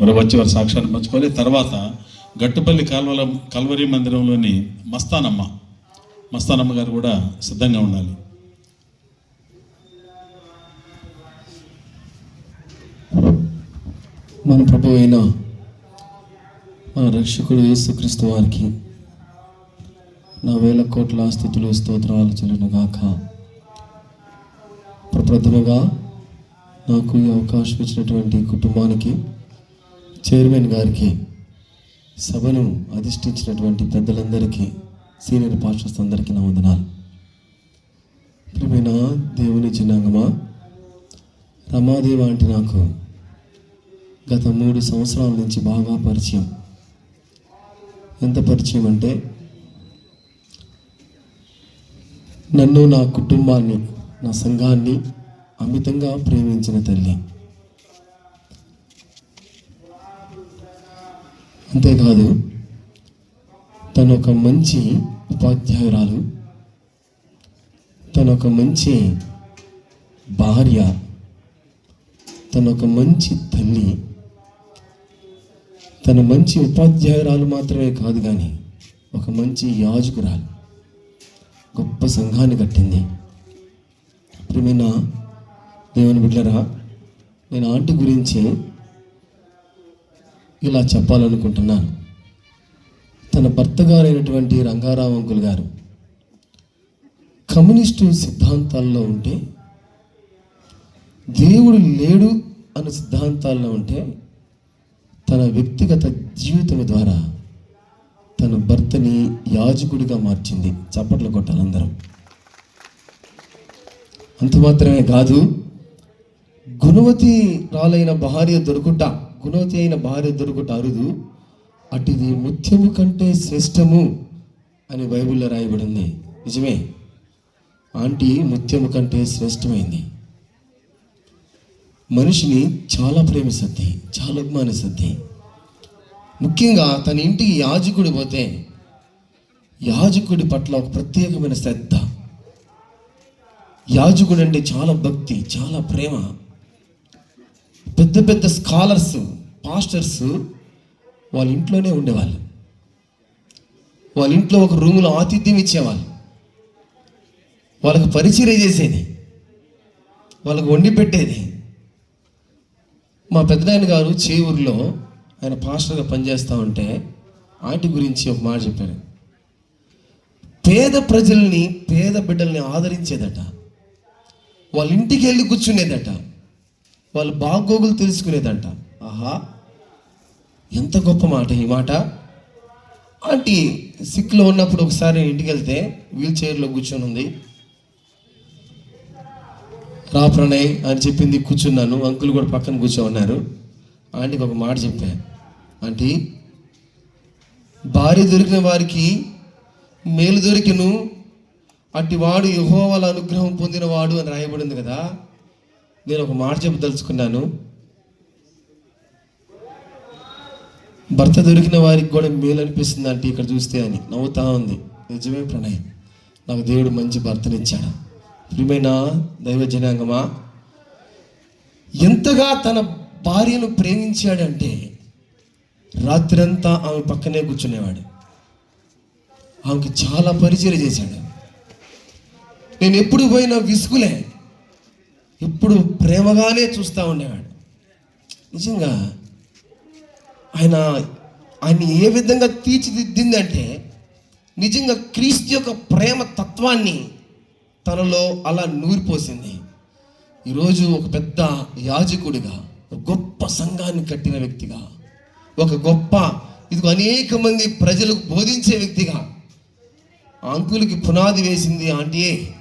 మరి వచ్చి వారి సాక్ష్యాన్ని పంచుకోవాలి. తర్వాత గట్టుపల్లి కాల్వల కల్వరి మందిరంలోని మస్తానమ్మ మస్తానమ్మ గారు కూడా సిద్ధంగా ఉండాలి. మన ప్రభు అయిన మన రక్షకుడు యేసుక్రీస్తు వారికి నా వేల కోట్ల స్థుతులు స్తోత్రాలు చెల్లిన గాక ప్రప్రథమగా నాకు ఈ అవకాశం ఇచ్చినటువంటి కుటుంబానికి చైర్మన్ గారికి సభను అధిష్ఠించినటువంటి పెద్దలందరికీ సీనియర్ పాస్టర్స్ అందరికీ నా వందనాలు. ప్రియమైన దేవుని చిన్నాంగమా రమాదేవి అంటే నాకు గత మూడు సంవత్సరాల నుంచి బాగా పరిచయం. ఎంత పరిచయం అంటే నన్ను నా కుటుంబాన్ని నా సంఘాన్ని అమితంగా ప్రేమించిన తల్లి. అంతేకాదు తను ఒక మంచి ఉపాధ్యాయురాలు తను ఒక మంచి భార్య తను ఒక మంచి తల్లి తను మంచి ఉపాధ్యాయురాలు మాత్రమే కాదు కానీ ఒక మంచి యాజకురాలు గొప్ప సంఘాన్ని కట్టింది. ప్రియమైన దేవుని బిడ్డరా నేను ఆంటీ గురించి ఇలా చెప్పాలనుకుంటున్నాను. తన భర్త గారైనటువంటి రంగారావు అంకుల్ గారు కమ్యూనిస్టు సిద్ధాంతాల్లో ఉంటే దేవుడు లేడు అన్న సిద్ధాంతాల్లో ఉంటే తన వ్యక్తిగత జీవితం ద్వారా తన భర్తని యాజకుడిగా మార్చింది చప్పట్లు కొట్టాలందరం అంత మాత్రమే కాదు గుణవతి రాలైన భార్య దొరుకుట గుణవతి అయిన భార్య దొరుకుట అరుదు. అటుది ముత్యము కంటే శ్రేష్టము అని బైబిల్లో రాయబడింది. నిజమే. ఆంటీ ముత్యము కంటే శ్రేష్టమైంది. మనిషిని చాలా ప్రేమిస్తుంది చాలా అభిమానిస్తుంది. ముఖ్యంగా తన ఇంటికి యాజకుడు పోతే యాజకుడి పట్ల ఒక ప్రత్యేకమైన శ్రద్ధ. యాజకుడు అంటే చాలా భక్తి చాలా ప్రేమ. పెద్ద పెద్ద స్కాలర్స్ పాస్టర్స్ వాళ్ళ ఇంట్లోనే ఉండేవాళ్ళు. వాళ్ళ ఇంట్లో ఒక రూములో ఆతిథ్యం ఇచ్చేవాళ్ళు. వాళ్ళకు పరిచయం చేసేది. వాళ్ళకు వండి పెట్టేది. మా పెద్దనాయన గారు చేవూరులో ఆయన పాస్టర్గా పనిచేస్తూ ఉంటే ఆంటీ గురించి ఒక మాట చెప్పారు. పేద ప్రజల్ని పేద బిడ్డల్ని ఆదరించేదట. వాళ్ళ ఇంటికి వెళ్ళి కూర్చునేదట. వాళ్ళు బాగోగులు తెలుసుకునేదంట ఆహా ఎంత గొప్ప మాట ఈ మాట. ఆంటీ సిక్లో ఉన్నప్పుడు ఒకసారి ఇంటికి వెళ్తే వీల్ చైర్లో కూర్చొని ఉంది. రా ప్రణయ్ అని చెప్పింది కూర్చున్నాను. అంకుల్ కూడా పక్కన కూర్చో ఉన్నారు ఆంటీకి ఒక మాట చెప్పా. ఆంటీ భార్య దొరికిన వారికి మేలు దొరికిను. అట్టి వాడు యహోవల అనుగ్రహం పొందినవాడు అని రాయబడింది కదా. నేను ఒక మాట చెప్పదలుచుకున్నాను. భర్త దొరికిన వారికి కూడా మేలు అనిపిస్తుంది అంటే ఇక్కడ చూస్తే అని నవ్వుతా ఉంది. నిజమే ప్రణయ్ నాకు దేవుడు మంచి భర్తనిచ్చాడు. ప్రియమైన దైవ జనాంగమా ఎంతగా తన భార్యను ప్రేమించాడంటే రాత్రంతా ఆమె పక్కనే కూర్చునేవాడు. ఆమెకి చాలా పరిచయం చేశాడు. నేను ఎప్పుడు పోయినా విసుగులే. ఇప్పుడు ప్రేమగానే చూస్తూ ఉండేవాడు. నిజంగా ఆయన ఆయన ఏ విధంగా తీర్చిదిద్దిందంటే నిజంగా క్రీస్తు యొక్క ప్రేమ తత్వాన్ని తనలో అలా నూరిపోసింది. ఈరోజు ఒక పెద్ద యాజకుడిగా ఒక గొప్ప సంఘాన్ని కట్టిన వ్యక్తిగా ఒక గొప్ప ఇది అనేక మంది ప్రజలకు బోధించే వ్యక్తిగా అంకులకి పునాది వేసింది ఆంటీయే.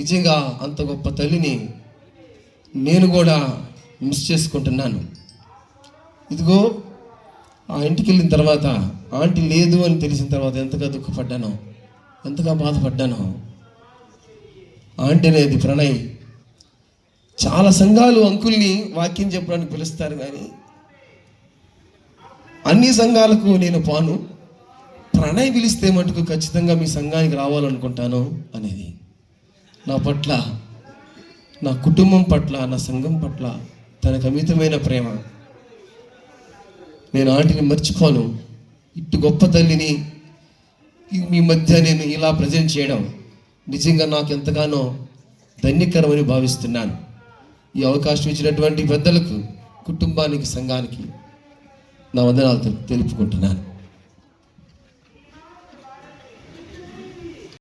నిజంగా అంత గొప్ప తల్లిని నేను కూడా మిస్ చేసుకుంటున్నాను. ఇదిగో ఆ ఇంటికి వెళ్ళిన తర్వాత ఆంటీ లేదు అని తెలిసిన తర్వాత ఎంతగా దుఃఖపడ్డానో ఎంతగా బాధపడ్డానో ఆంటీ అనేది ప్రణయ్ చాలా సంఘాలు అంకుల్ని వాక్యం చెప్పడానికి పిలుస్తారు కానీ అన్ని సంఘాలకు నేను పాను. ప్రణయ్ పిలిస్తే మటుకు ఖచ్చితంగా మీ సంఘానికి రావాలనుకుంటాను అనేది. నా పట్ల నా కుటుంబం పట్ల నా సంఘం పట్ల తనకు అమితమైన ప్రేమ. నేను ఆంటీని మర్చిపోను. ఇటు గొప్ప తల్లిని మీ మధ్య నేను ఇలా ప్రజెంట్ చేయడం నిజంగా నాకు ఎంతగానో ధన్యకరమని భావిస్తున్నాను. ఈ అవకాశం ఇచ్చినటువంటి పెద్దలకు కుటుంబానికి సంఘానికి నా వందనాలు తెలుపుకుంటున్నాను.